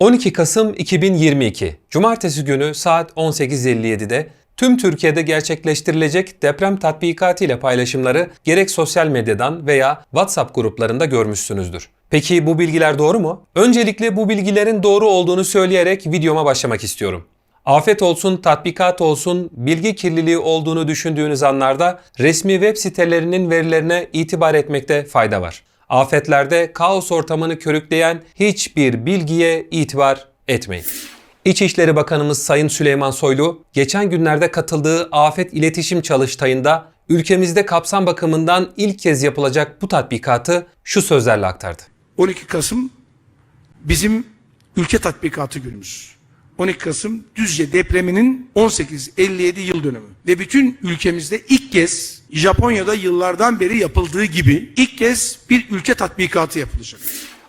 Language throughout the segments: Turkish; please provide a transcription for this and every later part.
12 Kasım 2022 Cumartesi günü saat 18.57'de tüm Türkiye'de gerçekleştirilecek deprem tatbikatı ile paylaşımları gerek sosyal medyadan veya WhatsApp gruplarında görmüşsünüzdür. Peki bu bilgiler doğru mu? Öncelikle bu bilgilerin doğru olduğunu söyleyerek videoma başlamak istiyorum. Afet olsun, tatbikat olsun, bilgi kirliliği olduğunu düşündüğünüz anlarda resmi web sitelerinin verilerine itibar etmekte fayda var. Afetlerde kaos ortamını körükleyen hiçbir bilgiye itibar etmeyin. İçişleri Bakanımız Sayın Süleyman Soylu, geçen günlerde katıldığı afet iletişim çalıştayında ülkemizde kapsam bakımından ilk kez yapılacak bu tatbikatı şu sözlerle aktardı. 12 Kasım bizim ülke tatbikatı günümüz. 12 Kasım Düzce depreminin 1857 yıl dönümü ve bütün ülkemizde ilk kez Japonya'da yıllardan beri yapıldığı gibi ilk kez bir ülke tatbikatı yapılacak.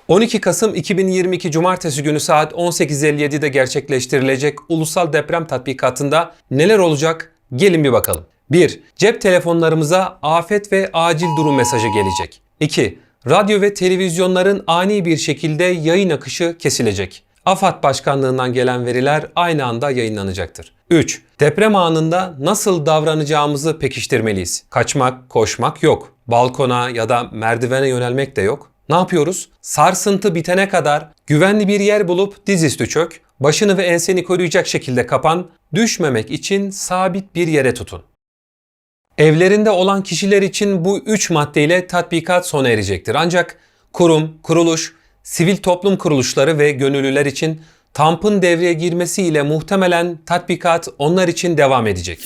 12 Kasım 2022 Cumartesi günü saat 18.57'de gerçekleştirilecek ulusal deprem tatbikatında neler olacak? Gelin bir bakalım. 1. Cep telefonlarımıza afet ve acil durum mesajı gelecek. 2. Radyo ve televizyonların ani bir şekilde yayın akışı kesilecek. AFAD Başkanlığından gelen veriler aynı anda yayınlanacaktır. 3. Deprem anında nasıl davranacağımızı pekiştirmeliyiz. Kaçmak, koşmak yok. Balkona ya da merdivene yönelmek de yok. Ne yapıyoruz? Sarsıntı bitene kadar güvenli bir yer bulup dizüstü çök, başını ve enseni koruyacak şekilde kapan, düşmemek için sabit bir yere tutun. Evlerinde olan kişiler için bu üç maddeyle tatbikat sona erecektir. Ancak kurum, kuruluş, sivil toplum kuruluşları ve gönüllüler için TAMP'ın devreye girmesiyle muhtemelen tatbikat onlar için devam edecek.